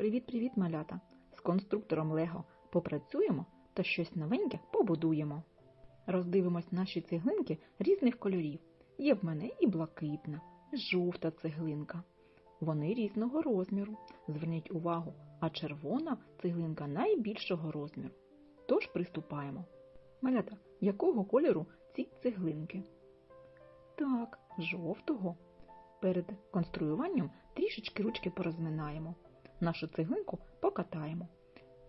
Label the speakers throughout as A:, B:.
A: Привіт-привіт, малята! З конструктором Лего попрацюємо та щось новеньке побудуємо. Роздивимось наші цеглинки різних кольорів. Є в мене і блакитна, жовта цеглинка. Вони різного розміру. Зверніть увагу, а червона цеглинка найбільшого розміру. Тож приступаємо. Малята, якого кольору ці цеглинки? Так, жовтого. Перед конструюванням трішечки ручки порозминаємо. Нашу цеглинку покатаємо,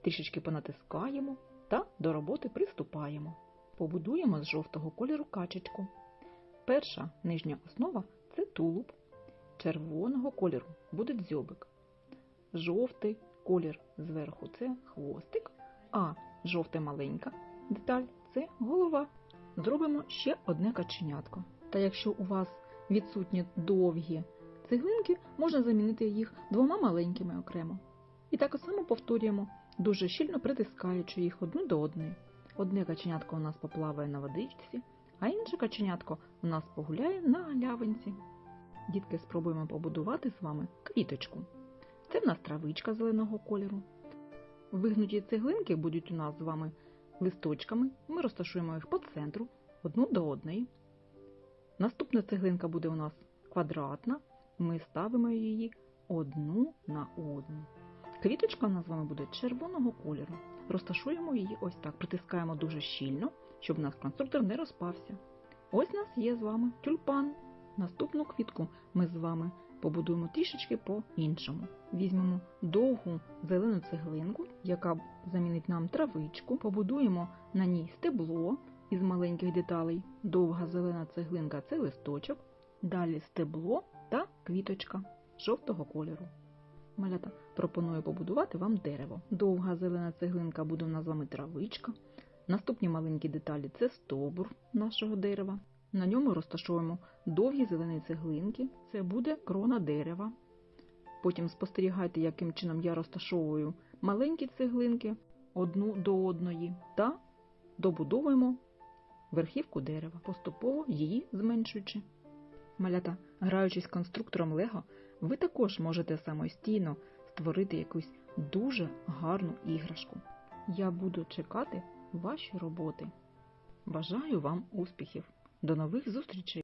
A: трішечки понатискаємо та до роботи приступаємо. Побудуємо з жовтого кольору качечку. Перша нижня основа це тулуб. Червоного кольору буде дзьобик. Жовтий колір зверху це хвостик, а жовта маленька деталь це голова. Зробимо ще одне каченятко. Та якщо у вас відсутні довгі цеглинки, можна замінити їх двома маленькими окремо. І так само повторюємо, дуже щільно притискаючи їх одну до одної. Одне каченятко у нас поплаває на водичці, а інше каченятко у нас погуляє на галявинці. Дітки, спробуємо побудувати з вами квіточку. Це в нас травичка зеленого кольору. Вигнуті цеглинки будуть у нас з вами листочками. Ми розташуємо їх по центру, одну до одної. Наступна цеглинка буде у нас квадратна. Ми ставимо її одну на одну. Квіточка у нас з вами буде червоного кольору. Розташуємо її ось так, притискаємо дуже щільно, щоб у нас конструктор не розпався. Ось у нас є з вами тюльпан. Наступну квітку ми з вами побудуємо трішечки по-іншому. Візьмемо довгу зелену цеглинку, яка замінить нам травичку, побудуємо на ній стебло із маленьких деталей. Довга зелена цеглинка це листочок, далі стебло та квіточка жовтого кольору. Малята пропоную побудувати вам дерево. Довга зелена цеглинка буде у нас з вами травичка. Наступні маленькі деталі це стовбур нашого дерева. На ньому розташуємо довгі зелені цеглинки, це буде крона дерева. Потім спостерігайте, яким чином я розташовую маленькі цеглинки одну до одної та добудовуємо верхівку дерева, поступово її зменшуючи. Малята, граючись конструктором Лего, ви також можете самостійно створити якусь дуже гарну іграшку. Я буду чекати ваші роботи. Бажаю вам успіхів! До нових зустрічей!